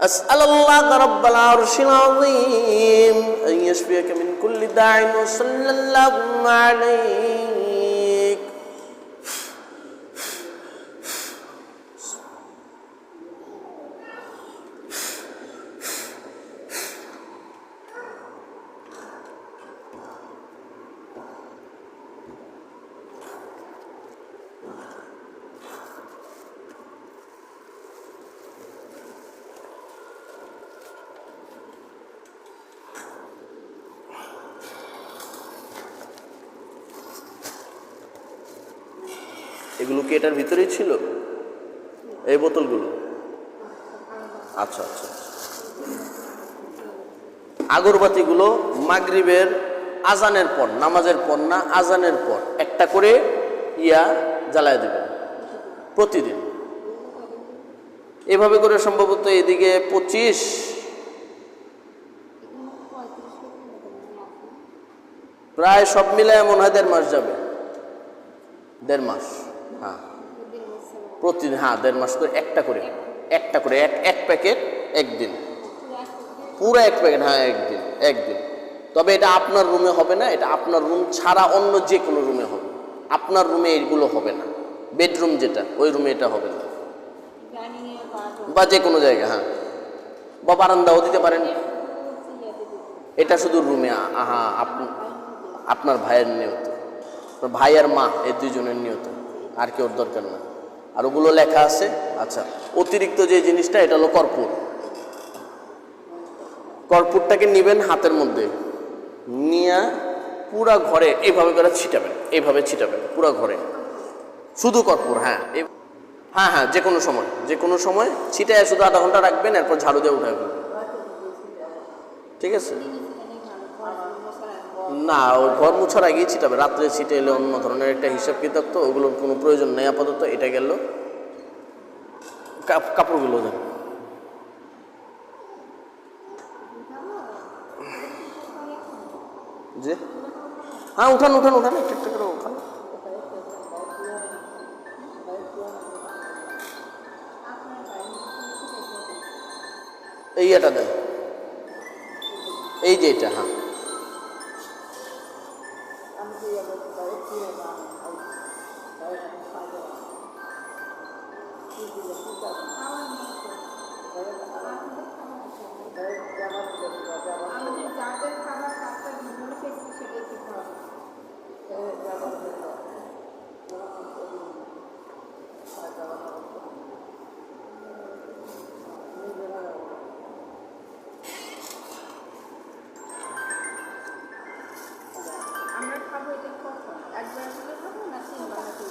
أسأل الله رب العرش العظيم أن يشفيك من كل داع وصلى اللهم عليك এগুলো কি এটার ভিতরেই ছিল? এই বোতলগুলো? আচ্ছা আচ্ছা। আগরবাতিগুলো মাগরিবের আজানের পর, নামাজের পর না, আজানের পর, একটা করে ইয়া জ্বালায় দেবেন প্রতিদিন। এভাবে করে সম্ভবত এদিকে পঁচিশ প্রায় সব মিলায় এমন হয় দেড় মাস যাবে। দেড় মাস। হ্যাঁ। প্রতিদিন হ্যাঁ দেড় মাস করে একটা করে একটা করে এক এক প্যাকেট একদিন। পুরো এক প্যাকেট হ্যাঁ একদিন একদিন। তবে এটা আপনার রুমে হবে না এটা আপনার রুম ছাড়া অন্য যে কোনো রুমে হবে। আপনার রুমে এইগুলো হবে না। বেডরুম যেটা ওই রুমে এটা হবে না। বা যে কোনো জায়গায় হ্যাঁ। বা বারান্দাও দিতে পারেন। এটা শুধু রুমে হ্যাঁ আপনি আপনার ভাইয়ের নিয়ত। ভাই আর মা এই দুজনের নিয়ত। আর কেউ দরকার না আর ওগুলো লেখা আছে আচ্ছা অতিরিক্ত যে জিনিসটা, এটা হলো কর্পূর। কর্পূরটাকে নিবেন হাতের মধ্যে, নিয়ে পুরা ঘরে এইভাবে করে ছিটাবেন এইভাবে ছিটাবেন, পুরা ঘরে। শুধু কর্পূর হ্যাঁ হ্যাঁ হ্যাঁ যে কোনো সময়, যে কোনো সময় ছিটায় শুধু আধা ঘণ্টা রাখবেন, এরপর ঝাড়ু দিয়ে উঠাবেন। ঠিক আছে? না, ওই ঘর মুছার আগেই ছিটাবে রাত্রে ছিটে এলে অন্য ধরনের একটা হিসাব কিতাব তো, ওগুলোর কোনো প্রয়োজন নেই আপাতত, এটা গেল। কাপ- কাপড়গুলো দেন। যে? হ্যাঁ উঠান উঠান উঠান করে উঠান। এই এটা দেয় এই যে এটা হ্যাঁ।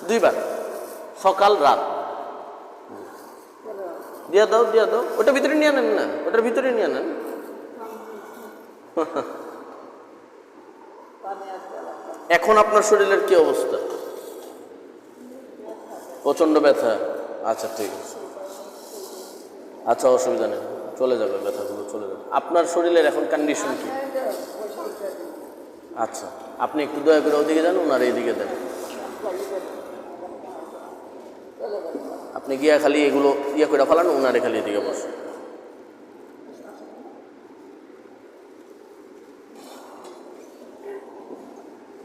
দুইবার। সকাল, রাত। দিয়া দাও দিয়া দাও। ওটা ভিতরে নিয়ে নেন না? ওটার ভিতরে নিয়ে নেন এখন আপনার শরীরের কি অবস্থা? প্রচণ্ড ব্যথা। আচ্ছা ঠিক আছে। আচ্ছা অসুবিধা নেই। চলে যাবে ব্যথাগুলো, চলে যাবে। আপনার শরীরের এখন কন্ডিশন কি? আচ্ছা আপনি একটু দয়া করে ওদিকে যান, ওনার এইদিকে দেন আপনি গিয়া খালি এগুলো ইয়ে করে ফেলান ওনারে খালি এদিকে বস।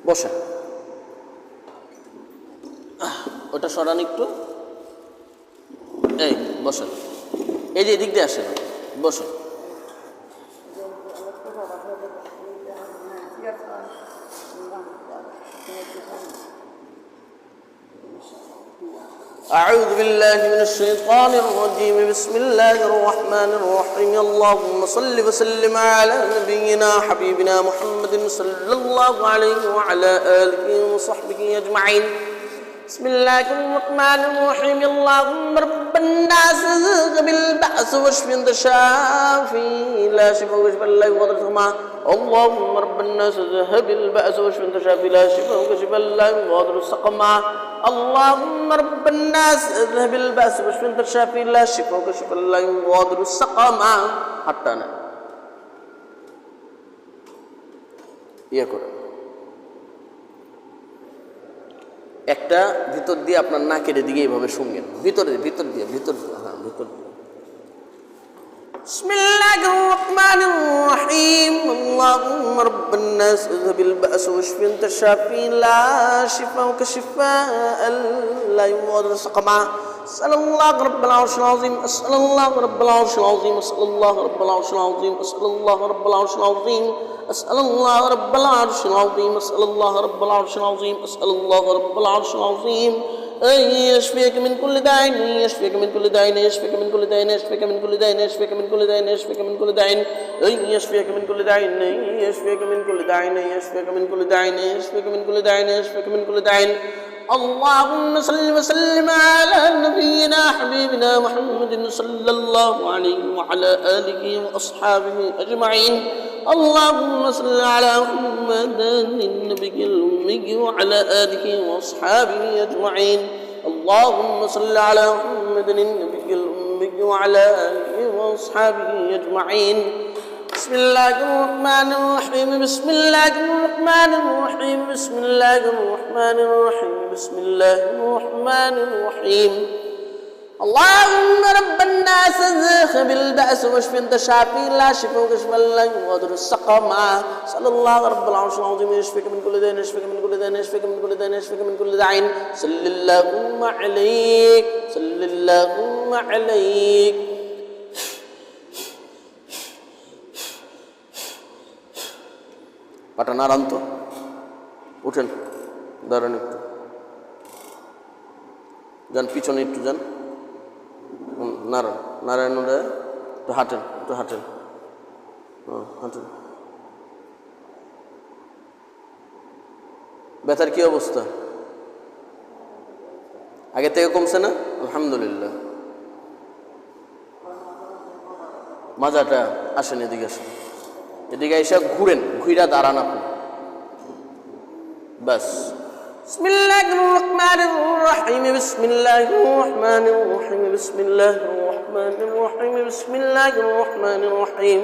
বসে ওটা সরান একটু। এই, বসেন। এই যে এদিক দিয়ে আসেন বসুন। أعوذ بالله من الشيطان الرجيم. بسم الله الرحمن الرحيم. اللهم صل وسلم على نبينا حبيبنا محمد صلى الله عليه وعلى آله وصحبه أجمعين. بسم الله الرحمن الرحيم. اللهم رب الناس بالبأس واشف انت شافي لا شفاء واشف الله وقدرتهما اللهم رب الناس ذهب البأس واشف انت شافي لا شفاء وكشف لا يغادر سقما اللهم رب الناس ذهب البأس واشف انت شافي لا شفاء وكشف لا يغادر سقما حتى না ইয়ে করে একটা ভিতর দিয়ে আপনার নাকের দিকে এইভাবে শুনবেন ভিতরে ভিতর দিয়ে ভিতর দিয়ে হ্যাঁ ভিতর দিয়ে بسم الله الرحمن الرحيم اللهم رب الناس اذهب البأس واشف انت الشافي لا شفاء شفاء لا يغادر سقما أسأل الله رب العرش العظيم. أسأل الله رب العرش العظيم. أسأل الله رب العرش العظيم. أسأل الله رب العرش العظيم. أسأل الله رب العرش العظيم. أسأل الله رب العرش العظيم. أسأل الله رب العرش العظيم. يشفيك من كل أن يشفيك من كل أن يشفيك من كل أن يشفيك من كل أن يشفيك من كل أن يشفيك من كل أن يشفيك من كل أن يشفيك من كل أن يشفيك من كل أن يشفيك من كل أن يشفيك من كل داء اللهم صل وسلم على نبينا حبيبنا محمد صلى الله عليه وعلى آله وأصحابه أجمعين اللهم صل على محمد النبي الأمي وعلى آله وأصحابه أجمعين. اللهم صل على محمد النبي الأمي وعلى آله وأصحابه أجمعين. بسم الله الرحمن الرحيم بسم الله الرحمن الرحيم بسم الله الرحمن الرحيم بسم الله الرحمن الرحيم. اللهم رب الناس ذاخب البأس واشف انت شافي لا شفاء وكشف لا يغادر السقم صلى الله رب العرش العظيم يشفيك من كل دين يشفيك من كل دين يشفيك من كل دين يشفيك من كل دين صل اللهم عليك صل اللهم عليك পাটা নাড়ান তো উঠেন দাঁড়ান একটু যান পিছনে একটু যান হুম, নারায়ণ নারায়ণ ওরা একটু হাঁটেন একটু হাঁটেন। হাঁটেন। ব্যথার কি অবস্থা? আগে থেকে কমছে না? আলহামদুলিল্লাহ। মাজাটা আসেন এদিকে আসেন। এদিকে এসে ঘুরেন ঘুরা দাঁড়ান আপনি। বাস بسم الله الرحمن الرحيم بسم الله الرحمن الرحيم بسم الله الرحمن الرحيم بسم الله الرحمن الرحيم.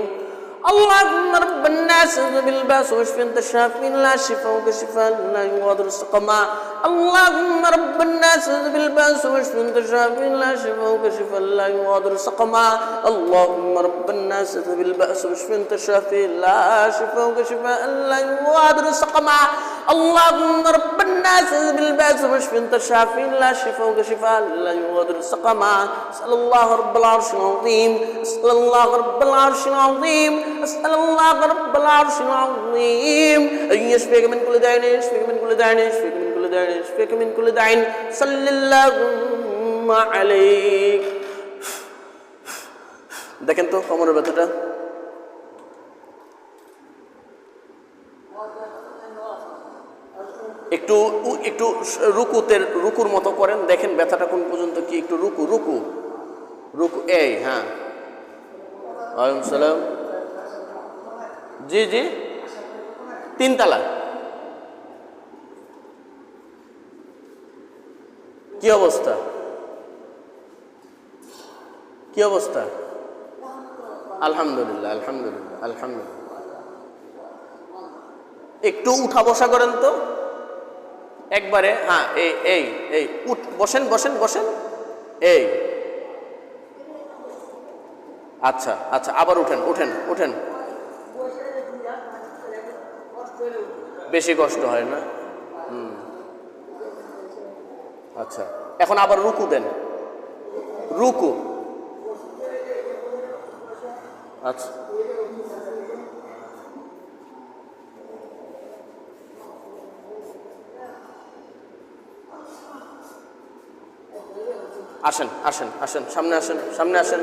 اللهم رب الناس اذهب الباس واشف انت الشافي لا شفاء شفاء لا يغادر سقما اللهم رب الناس اذهب الباس واشف انت الشافي لا شفاء شفاء لا يغادر سقما. اللهم رب الناس اذهب الباس واشف انت الشافي لا شفاء شفاء لا يغادر سقما. اللهم رب الناس اذهب الباس واشف انت الشافي لا شفاء شفاء لا يغادر سقما. اسأل الله رب العرش العظيم. اسأل الله رب العرش العظيم. اسأل الله رب العرش العظيم. أن يشفيك من كل داء يشفيك من كل داء يشفيك كل داء يشفيك من كل داء صل اللهم عليك দেখেন তো কোমরের ব্যথাটা একটু উ- একটু স- রুকুতে রুকুর মতো করেন দেখেন ব্যথাটা কোন পর্যন্ত কি একটু রুকু রুকু রুকু এই হ্যাঁ ওয়ালাইকুম সালাম জি জি তিনতলা কি অবস্থা? কি অবস্থা? আলহামদুলিল্লাহ আলহামদুলিল্লাহ আলহামদুলিল্লাহ। একটু উঠা বসা করেন তো। একবারে হ্যাঁ এই এই এই, উঠ, বসেন বসেন বসেন। এই। আচ্ছা আচ্ছা আবার উঠেন উঠেন উঠেন। বেশি কষ্ট হয় না হুম আচ্ছা এখন আবার রুকু দেন রুকু আচ্ছা আসেন আসেন আসেন সামনে আসেন সামনে আসেন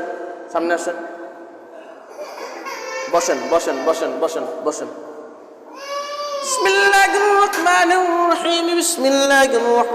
সামনে আসেন বসেন বসেন বসেন বসেন বসেন بسم الله الرحمن الرحيم بسم الله الرحمن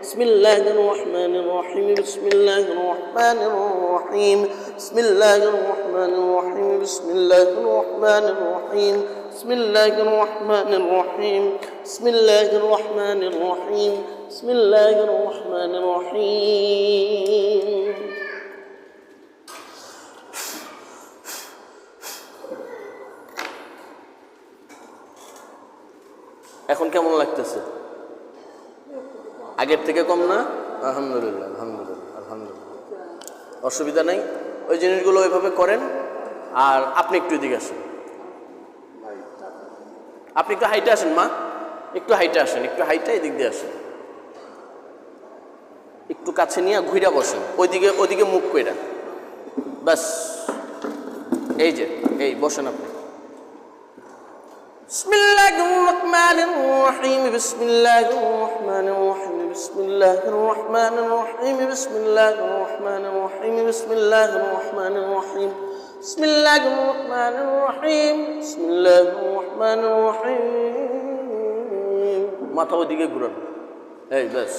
بسم الله الرحمن الرحيم بسم الله الرحمن الرحيم بسم الله الرحمن الرحيم بسم الله الرحمن الرحيم بسم الله الرحمن الرحيم بسم الله الرحمن الرحيم بسم الله الرحمن الرحيم এখন কেমন লাগতেছে আগের থেকে কম না? আলহামদুলিল্লাহ আলহামদুলিল্লাহ আলহামদুলিল্লাহ। অসুবিধা নেই। ওই জিনিসগুলো ওইভাবে করেন। আর আপনি একটু এদিকে আসেন। আপনি একটু হাইটে আসেন, মা। একটু হাইটে আসেন, একটু হাইটে এদিক দিয়ে আসেন। একটু কাছে নিয়ে ঘুরে বসেন। ওইদিকে ওইদিকে মুখ কইরা। ব্যাস। এই যে, এই বসেন আপনি। بسم الله الرحمن الرحيم بسم الله الرحمن الرحيم بسم الله الرحمن الرحيم بسم الله الرحمن الرحيم بسم الله الرحمن الرحيم بسم الله الرحمن الرحيم بسم الله الرحمن الرحيم মাথা ওদিকে ঘুরান এই ব্যাস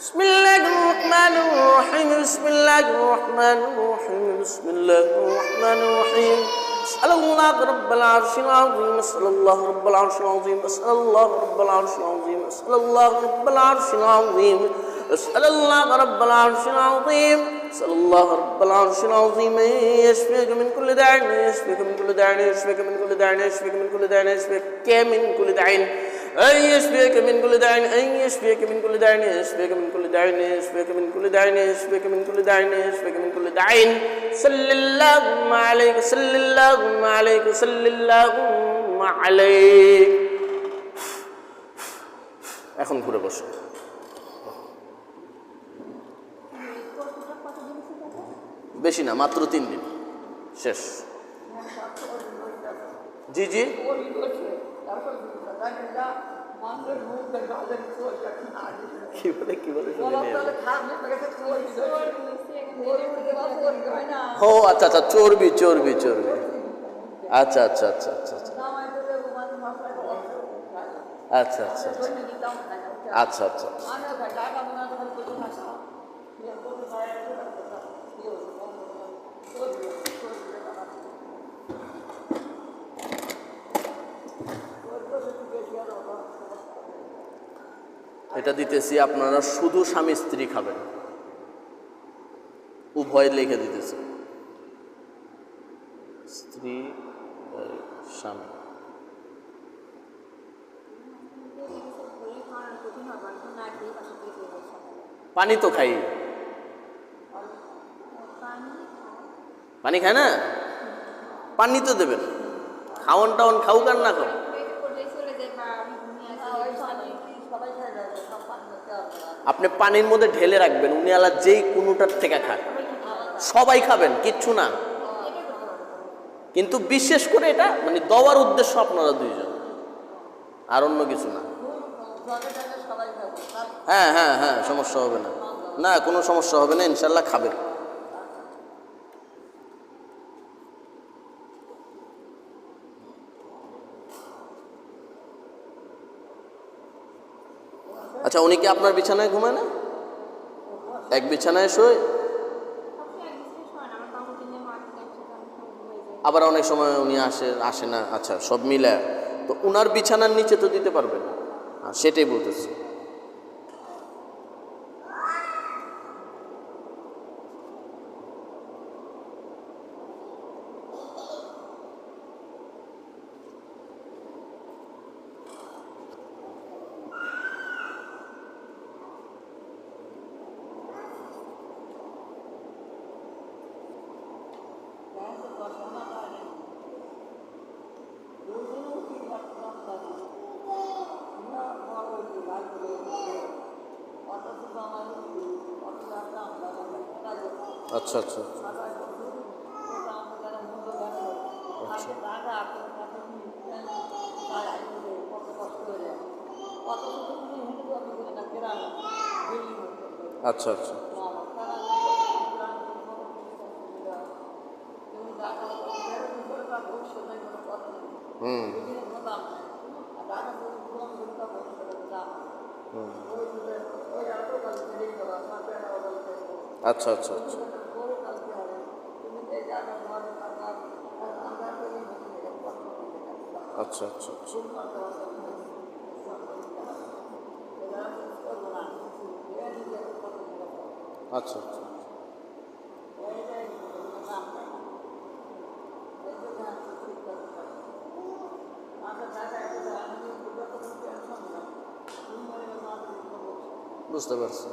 بسم الله الرحمن الرحيم بسم الله الرحمن الرحيم بسم الله الرحمن الرحيم أسأل الله رب العرش العظيم أسأل الله رب العرش العظيم أسأل الله رب العرش العظيم أسأل الله رب العرش العظيم أسأل الله رب العرش العظيم أسأل الله رب العرش العظيم يشفيك من كل داع يشفيك من كل داع يشفيك من كل داع يشفيك من كل داع يشفيك من كل داع. أن يشفيك من كل داع أن يشفيك من كل داع يشفيك من كل داع يشفيك من كل داع يشفيك من كل داع يشفيك من كل داع صل اللهم عليك صل اللهم عليك صل اللهم عليك এখন ঘুরে বসো কোর্সটা কতদিন ছিল বেশি না মাত্র তিন দিন শেষ জি জি কি বলে কি বলে। ও আচ্ছা আচ্ছা চর্বি চর্বি চর্বি। আচ্ছা আচ্ছা আচ্ছা আচ্ছা আচ্ছা। আচ্ছা আচ্ছা আচ্ছা। আচ্ছা আচ্ছা এটা দিতেছি আপনারা শুধু স্বামী স্ত্রী খাবেন। উভয় লিখে দিতেছি। স্ত্রী, স্বামী। পানি তো খাই। পানি খায় না? পানি তো দেবেন। খাওয়ান টাওয়ান খাউক আর না খাও আপনি পানির মধ্যে ঢেলে রাখবেন, উনি আলা যেই কোনোটার থেকে খান। সবাই খাবেন, কিচ্ছু না। কিন্তু বিশেষ করে এটা মানে দেওয়ার উদ্দেশ্য আপনারা দুইজন। আর অন্য কিছু না। হ্যাঁ হ্যাঁ হ্যাঁ সমস্যা হবে না। না, কোনো সমস্যা হবে না, ইনশাল্লাহ খাবে আচ্ছা উনি কি আপনার বিছানায় ঘুমায় না? এক বিছানায় শোয়? আবার অনেক সময় উনি আসে আসে না আচ্ছা সব মিলে তো উনার বিছানার নিচে তো দিতে পারবেন হ্যাঁ সেটাই বলতেছি। আচ্ছা, আচ্ছা আচ্ছা। আচ্ছা। আচ্ছা হুম। আচ্ছা আচ্ছা আচ্ছা। আচ্ছা আচ্ছা বুঝতে পারছি।